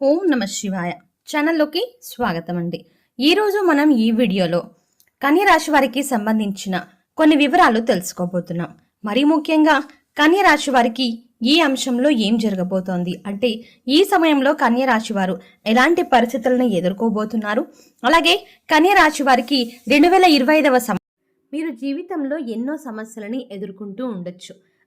ఓం నమ శివాయ ఛానల్లోకి స్వాగతం అండి ఈరోజు మనం ఈ వీడియోలో కన్యరాశి వారికి సంబంధించిన కొన్ని వివరాలు తెలుసుకోబోతున్నాం. మరీ ముఖ్యంగా కన్యరాశి వారికి ఈ అంశంలో ఏం జరగబోతోంది? అంటే ఈ సమయంలో కన్యరాశి వారు ఎలాంటి పరిస్థితులను ఎదుర్కోబోతున్నారు? అలాగే కన్యరాశి వారికి రెండు వేల ఇరవై ఐదవ మీరు జీవితంలో ఎన్నో సమస్యలని ఎదుర్కొంటూ ఉండొచ్చు.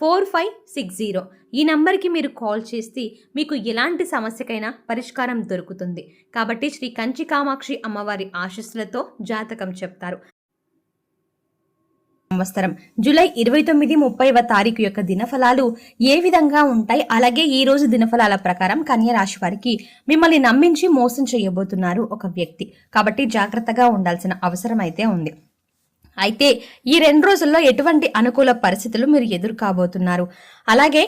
four five six zero. ఈ నంబర్కి మీరు కాల్ చేస్తే మీకు ఎలాంటి సమస్యకైనా పరిష్కారం దొరుకుతుంది. కాబట్టి శ్రీ కంచి కామాక్షి అమ్మవారి ఆశస్సులతో జాతకం చెప్తారు. సంవత్సరం జూలై ఇరవై తొమ్మిది ముప్పైవ తారీఖు యొక్క దినఫలాలు ఏ విధంగా ఉంటాయి? అలాగే ఈ రోజు దినఫలాల ప్రకారం కన్య రాశి వారికి మిమ్మల్ని నమ్మించి మోసం చేయబోతున్నారు ఒక వ్యక్తి. కాబట్టి జాగ్రత్తగా ఉండాల్సిన అవసరం అయితే ఉంది. అయితే ఈ రెండు రోజుల్లో ఎటువంటి అనుకూల పరిస్థితులు మీరు ఎదురు కాబోతున్నారు అలాగే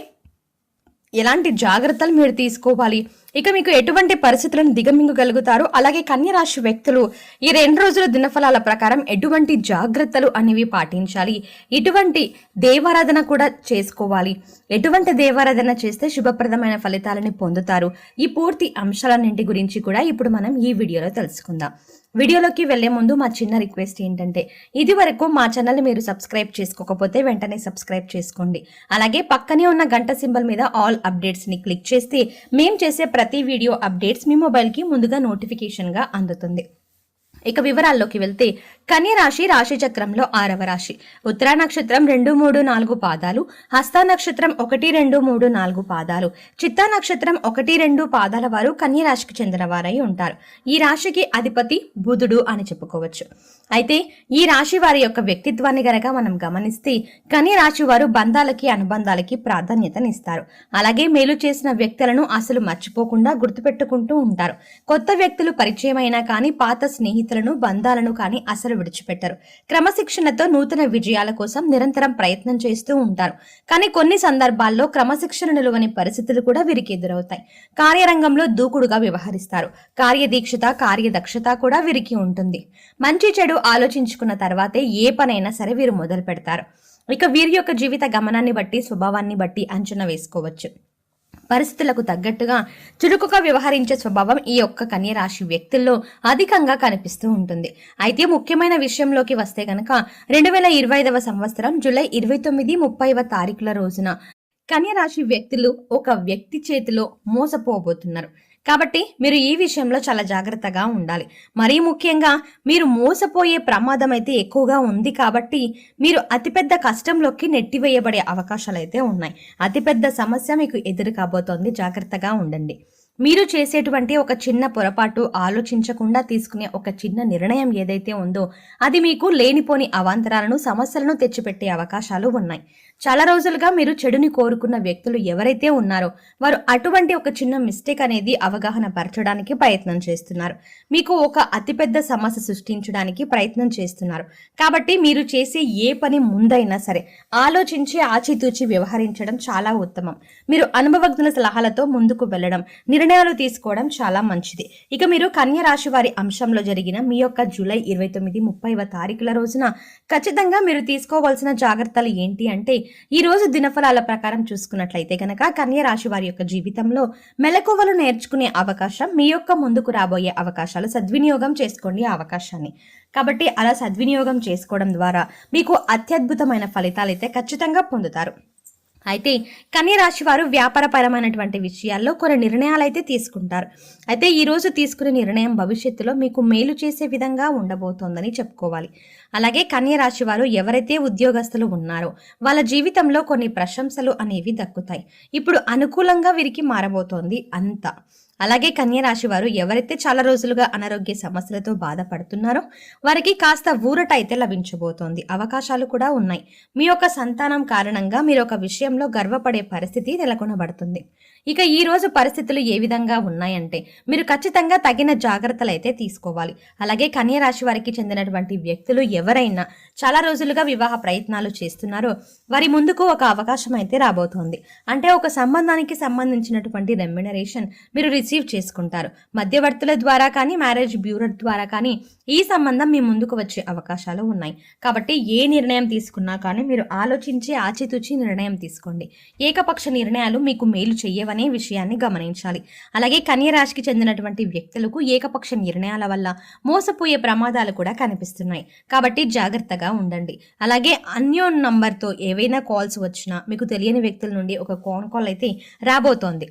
ఎలాంటి జాగ్రత్తలు మీరు తీసుకోవాలి? ఇక మీకు ఎటువంటి పరిస్థితులను దిగమింగగలుగుతారు? అలాగే కన్యరాశి వ్యక్తులు ఈ రెండు రోజుల దినఫలాల ప్రకారం ఎటువంటి జాగ్రత్తలు అనేవి పాటించాలి? ఇటువంటి దేవారాధన కూడా చేసుకోవాలి. ఎటువంటి దేవారాధన చేస్తే శుభప్రదమైన ఫలితాలని పొందుతారు? ఈ పూర్తి అంశాలన్నింటి గురించి కూడా ఇప్పుడు మనం ఈ వీడియోలో తెలుసుకుందాం. వీడియోలోకి వెళ్ళే ముందు మా చిన్న రిక్వెస్ట్ ఏంటంటే ఇది వరకు మా ఛానల్ని మీరు సబ్స్క్రైబ్ చేసుకోకపోతే వెంటనే సబ్స్క్రైబ్ చేసుకోండి. అలాగే పక్కనే ఉన్న గంట సింబల్ మీద ఆల్ అప్డేట్స్ని క్లిక్ చేస్తే మేము చేసే ప్రతి వీడియో అప్డేట్స్ మీ మొబైల్కి ముందుగా నోటిఫికేషన్గా అందుతుంది. ఇక వివరాల్లోకి వెళ్తే కన్యరాశి రాశి రాశి చక్రంలో ఆరవ రాశి. ఉత్తరా నక్షత్రం రెండు మూడు నాలుగు పాదాలు హస్త నక్షత్రం ఒకటి రెండు మూడు నాలుగు పాదాలు చిత్తా నక్షత్రం ఒకటి రెండు పాదాల వారు కన్య రాశికి చెందిన వారై ఉంటారు. ఈ రాశికి అధిపతి బుధుడు అని చెప్పుకోవచ్చు. అయితే ఈ రాశి వారి యొక్క వ్యక్తిత్వాన్ని గనక మనం గమనిస్తే కన్య రాశి వారు బంధాలకి అనుబంధాలకి ప్రాధాన్యతనిస్తారు. అలాగే మేలు చేసిన వ్యక్తులను అసలు మర్చిపోకుండా గుర్తుపెట్టుకుంటూ ఉంటారు. కొత్త వ్యక్తులు పరిచయమైనా కానీ పాత స్నేహితులు స్నేహితులను బంధాలను కానీ అసలు విడిచిపెట్టరు. క్రమశిక్షణతో నూతన విజయాల కోసం నిరంతరం ప్రయత్నం చేస్తూ ఉంటారు. కానీ కొన్ని సందర్భాల్లో క్రమశిక్షణ నిలువని పరిస్థితులు కూడా వీరికి ఎదురవుతాయి. కార్యరంగంలో దూకుడుగా వ్యవహరిస్తారు. కార్యదీక్షత కార్యదక్షత కూడా వీరికి ఉంటుంది. మంచి చెడు ఆలోచించుకున్న తర్వాతే ఏ పనైనా సరే వీరు మొదలు పెడతారు ఇక వీరి యొక్క జీవిత గమనాన్ని బట్టి స్వభావాన్ని బట్టి అంచనా వేసుకోవచ్చు. పరిస్థితులకు తగ్గట్టుగా చురుకుగా వ్యవహరించే స్వభావం ఈ యొక్క కన్యరాశి వ్యక్తుల్లో అధికంగా కనిపిస్తూ ఉంటుంది. అయితే ముఖ్యమైన విషయంలోకి వస్తే గనక రెండు వేల ఇరవై ఐదవ సంవత్సరం జూలై ఇరవై తొమ్మిది ముప్పైవ తారీఖుల రోజున కన్యరాశి వ్యక్తులు ఒక వ్యక్తి చేతిలో మోసపోబోతున్నారు. కాబట్టి మీరు ఈ విషయంలో చాలా జాగ్రత్తగా ఉండాలి. మరీ ముఖ్యంగా మీరు మోసపోయే ప్రమాదం అయితే ఎక్కువగా ఉంది కాబట్టి మీరు అతిపెద్ద కష్టంలోకి నెట్టివేయబడే అవకాశాలు అయితే ఉన్నాయి. అతిపెద్ద సమస్య మీకు ఎదురు కాబోతోంది. జాగ్రత్తగా ఉండండి. మీరు చేసేటువంటి ఒక చిన్న పొరపాటు ఆలోచించకుండా తీసుకునే ఒక చిన్న నిర్ణయం ఏదైతే ఉందో అది మీకు లేనిపోని అవాంతరాలను సమస్యలను తెచ్చిపెట్టే అవకాశాలు ఉన్నాయి. చాలా రోజులుగా మీరు చెడుని కోరుకున్న వ్యక్తులు ఎవరైతే ఉన్నారో వారు అటువంటి ఒక చిన్న మిస్టేక్ అనేది అవగాహన పరచడానికి ప్రయత్నం చేస్తున్నారు. మీకు ఒక అతిపెద్ద సమస్య సృష్టించడానికి ప్రయత్నం చేస్తున్నారు. కాబట్టి మీరు చేసే ఏ పని ముందైనా సరే ఆలోచించి ఆచితూచి వ్యవహరించడం చాలా ఉత్తమం. మీరు అనుభవజ్ఞుల సలహాలతో ముందుకు వెళ్ళడం నిర్ణయాలు తీసుకోవడం చాలా మంచిది. ఇక మీరు కన్య రాశి వారి అంశంలో జరిగిన మీ యొక్క జూలై ఇరవై తొమ్మిది ముప్పైవ తారీఖుల రోజున ఖచ్చితంగా మీరు తీసుకోవాల్సిన జాగ్రత్తలు ఏంటి అంటే ఈ రోజు దినఫలాల ప్రకారం చూసుకున్నట్లయితే కనుక కన్య రాశి వారి యొక్క జీవితంలో మెలకువలు నేర్చుకునే అవకాశం మీ యొక్క ముందుకు రాబోయే అవకాశాలు సద్వినియోగం చేసుకోండి ఆ అవకాశాన్ని. కాబట్టి అలా సద్వినియోగం చేసుకోవడం ద్వారా మీకు అత్యద్భుతమైన ఫలితాలు అయితే ఖచ్చితంగా పొందుతారు. అయితే కన్యరాశి వారు వ్యాపారపరమైనటువంటి విషయాల్లో కొన్ని నిర్ణయాలు అయితే తీసుకుంటారు. అయితే ఈరోజు తీసుకునే నిర్ణయం భవిష్యత్తులో మీకు మేలు చేసే విధంగా ఉండబోతోందని చెప్పుకోవాలి. అలాగే కన్యరాశి వారు ఎవరైతే ఉద్యోగస్తులు ఉన్నారో వాళ్ళ జీవితంలో కొన్ని ప్రశంసలు అనేవి దక్కుతాయి. ఇప్పుడు అనుకూలంగా వీరికి మారబోతోంది అంతా. అలాగే కన్యరాశి వారు ఎవరైతే చాలా రోజులుగా అనారోగ్య సమస్యలతో బాధపడుతున్నారో వారికి కాస్త ఊరట అయితే లభించబోతోంది. అవకాశాలు కూడా ఉన్నాయి. మీ యొక్క సంతానం కారణంగా మీరు ఒక విషయంలో గర్వపడే పరిస్థితి నెలకొనబడుతుంది. ఇక ఈ రోజు పరిస్థితులు ఏ విధంగా ఉన్నాయంటే మీరు ఖచ్చితంగా తగిన జాగ్రత్తలు అయితే తీసుకోవాలి. అలాగే కన్యరాశి వారికి చెందినటువంటి వ్యక్తులు ఎవరైనా చాలా రోజులుగా వివాహ ప్రయత్నాలు చేస్తున్నారో వారి ముందుకు ఒక అవకాశం అయితే రాబోతోంది. అంటే ఒక సంబంధానికి సంబంధించినటువంటి రెమ్యునరేషన్ మీరు రిసీవ్ చేసుకుంటారు. మధ్యవర్తుల ద్వారా కానీ మ్యారేజ్ బ్యూరో ద్వారా కానీ ఈ సంబంధం మీ ముందుకు వచ్చే అవకాశాలు ఉన్నాయి. కాబట్టి ఏ నిర్ణయం తీసుకున్నా కానీ మీరు ఆలోచించి ఆచితూచి నిర్ణయం తీసుకోండి. ఏకపక్ష నిర్ణయాలు మీకు మేలు చెయ్యవనే విషయాన్ని గమనించాలి. అలాగే కన్యరాశికి చెందినటువంటి వ్యక్తులకు ఏకపక్ష నిర్ణయాల వల్ల మోసపోయే ప్రమాదాలు కూడా కనిపిస్తున్నాయి. కాబట్టి జాగ్రత్తగా ఉండండి. అలాగే అన్యోన్ నంబర్తో ఏవైనా కాల్స్ వచ్చినా మీకు తెలియని వ్యక్తుల నుండి ఒక ఫోన్ కాల్ అయితే రాబోతోంది.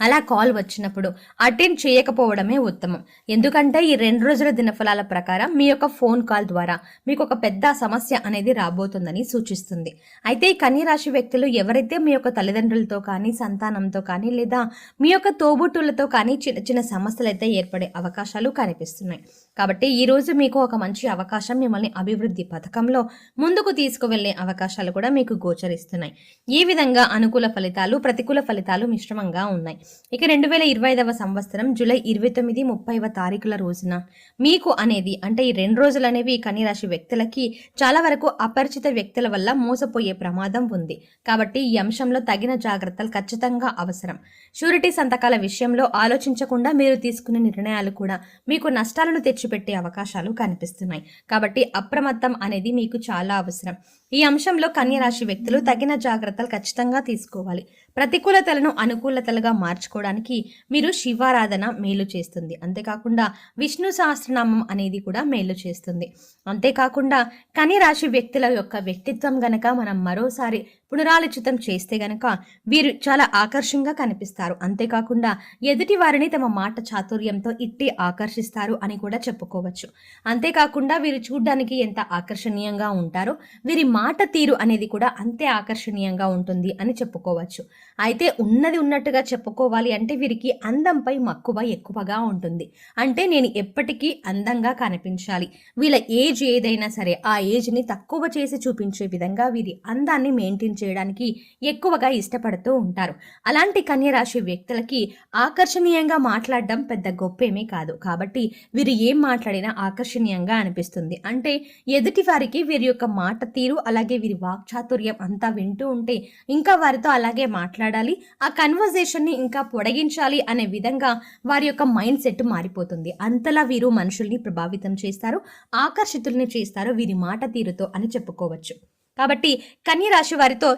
అలా కాల్ వచ్చినప్పుడు అటెండ్ చేయకపోవడమే ఉత్తమం. ఎందుకంటే ఈ రెండు రోజుల దినఫలాల ప్రకారం మీ యొక్క ఫోన్ కాల్ ద్వారా మీకు ఒక పెద్ద సమస్య అనేది రాబోతుందని సూచిస్తుంది. అయితే ఈ కన్యరాశి వ్యక్తులు ఎవరైతే మీ యొక్క తల్లిదండ్రులతో కానీ సంతానంతో కానీ లేదా మీ యొక్క తోబుట్టులతో కానీ చిన్న చిన్న సమస్యలు అయితే ఏర్పడే అవకాశాలు కనిపిస్తున్నాయి. కాబట్టి ఈ రోజు మీకు ఒక మంచి అవకాశం మిమ్మల్ని అభివృద్ధి పథకంలో ముందుకు తీసుకువెళ్ళే అవకాశాలు కూడా మీకు గోచరిస్తున్నాయి. ఈ విధంగా అనుకూల ఫలితాలు ప్రతికూల ఫలితాలు మిశ్రమంగా ఉన్నాయి. ఇక రెండు వేల ఇరవై ఐదవ సంవత్సరం జూలై ఇరవై తొమ్మిది ముప్పైవ తారీఖుల రోజున మీకు అనేది అంటే ఈ రెండు రోజులు అనేవి కన్యరాశి వ్యక్తులకి చాలా వరకు అపరిచిత వ్యక్తుల వల్ల మోసపోయే ప్రమాదం ఉంది. కాబట్టి ఈ అంశంలో తగిన జాగ్రత్తలు ఖచ్చితంగా అవసరం. షూరిటీ సంతకాల విషయంలో ఆలోచించకుండా మీరు తీసుకునే నిర్ణయాలు కూడా మీకు నష్టాలను తెచ్చి పెట్టే అవకాశాలు కనిపిస్తున్నాయి. కాబట్టి అప్రమత్తం అనేది మీకు చాలా అవసరం. ఈ అంశంలో కన్యరాశి వ్యక్తులు తగిన జాగ్రత్తలు ఖచ్చితంగా తీసుకోవాలి. ప్రతికూలతలను అనుకూలతలుగా మార్చుకోవడానికి మీరు శివారాధన మేలు చేస్తుంది. అంతేకాకుండా విష్ణు సహస్రనామం అనేది కూడా మేలు చేస్తుంది. అంతేకాకుండా కన్యరాశి వ్యక్తుల యొక్క వ్యక్తిత్వం గనక మనం మరోసారి పునరాలోచితం చేస్తే గనక వీరు చాలా ఆకర్షంగా కనిపిస్తారు. అంతేకాకుండా ఎదుటి వారిని తమ మాట చాతుర్యంతో ఇట్టి ఆకర్షిస్తారు అని కూడా చెప్పుకోవచ్చు. అంతేకాకుండా వీరు చూడ్డానికి ఎంత ఆకర్షణీయంగా ఉంటారో వీరి మాట తీరు అనేది కూడా అంతే ఆకర్షణీయంగా ఉంటుంది అని చెప్పుకోవచ్చు. అయితే ఉన్నది ఉన్నట్టుగా చెప్పుకోవాలి అంటే వీరికి అందంపై మక్కువ ఎక్కువగా ఉంటుంది. అంటే నేను ఎప్పటికీ అందంగా కనిపించాలి. వీళ్ళ ఏజ్ ఏదైనా సరే ఆ ఏజ్ని తక్కువ చేసి చూపించే విధంగా వీరి అందాన్ని మెయింటైన్ చేయడానికి ఎక్కువగా ఇష్టపడుతూ ఉంటారు. అలాంటి కన్యరాశి వ్యక్తులకి ఆకర్షణీయంగా మాట్లాడడం పెద్ద గొప్పేమీ కాదు. కాబట్టి వీరు ఏం మాట్లాడినా ఆకర్షణీయంగా అనిపిస్తుంది. అంటే ఎదుటి వారికి వీరి యొక్క మాట తీరు అలాగే వీరి వాక్చాతుర్యం అంతా వింటూ ఉంటే ఇంకా వారితో అలాగే మాట్లాడాలి ఆ కన్వర్జేషన్ని ఇంకా పొడిగించాలి అనే విధంగా వారి యొక్క మైండ్ సెట్ మారిపోతుంది. అంతలా వీరు మనుషుల్ని ప్రభావితం చేస్తారు ఆకర్షితుల్ని చేస్తారు వీరి మాట తీరుతో అని చెప్పుకోవచ్చు. కాబట్టి కన్యరాశి వారితో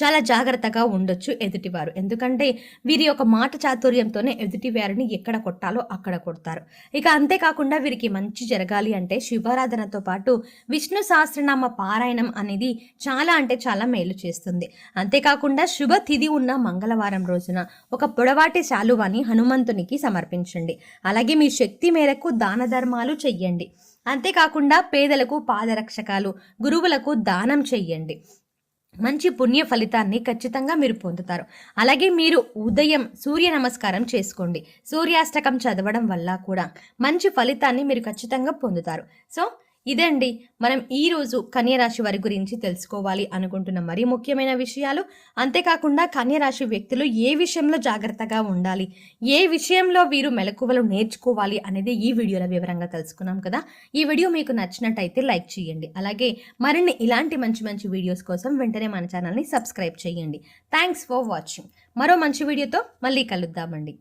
చాలా జాగ్రత్తగా ఉండొచ్చు ఎదుటివారు. ఎందుకంటే వీరి యొక్క మాట చాతుర్యంతోనే ఎదుటి వారిని ఎక్కడ కొట్టాలో అక్కడ కొడతారు. ఇక అంతేకాకుండా వీరికి మంచి జరగాలి అంటే శివారాధనతో పాటు విష్ణు సహస్రనామ పారాయణం అనేది చాలా అంటే చాలా మేలు చేస్తుంది. అంతేకాకుండా శుభ తిథి ఉన్న మంగళవారం రోజున ఒక పొడవాటి శాలువాని హనుమంతునికి సమర్పించండి. అలాగే మీ శక్తి మేరకు దాన ధర్మాలు చెయ్యండి. అంతేకాకుండా పేదలకు పాదరక్షకాలు గురువులకు దానం చెయ్యండి. మంచి పుణ్య ఫలితాన్ని ఖచ్చితంగా మీరు పొందుతారు. అలాగే మీరు ఉదయం సూర్య నమస్కారం చేసుకోండి. సూర్యాష్టకం చదవడం వల్ల కూడా మంచి ఫలితాన్ని మీరు ఖచ్చితంగా పొందుతారు. సో ఇదండి మనం ఈరోజు కన్యరాశి వారి గురించి తెలుసుకోవాలి అనుకుంటున్న మరీ ముఖ్యమైన విషయాలు. అంతేకాకుండా కన్యరాశి వ్యక్తులు ఏ విషయంలో జాగ్రత్తగా ఉండాలి? ఏ విషయంలో వీరు మెలకువలు నేర్చుకోవాలి అనేది ఈ వీడియోలో వివరంగా తెలుసుకున్నాం కదా. ఈ వీడియో మీకు నచ్చినట్టయితే లైక్ చేయండి. అలాగే మరిన్ని ఇలాంటి మంచి మంచి వీడియోస్ కోసం వెంటనే మన ఛానల్ని సబ్స్క్రైబ్ చేయండి. Thanks for watching. మరో మంచి వీడియోతో మళ్ళీ కలుద్దామండి.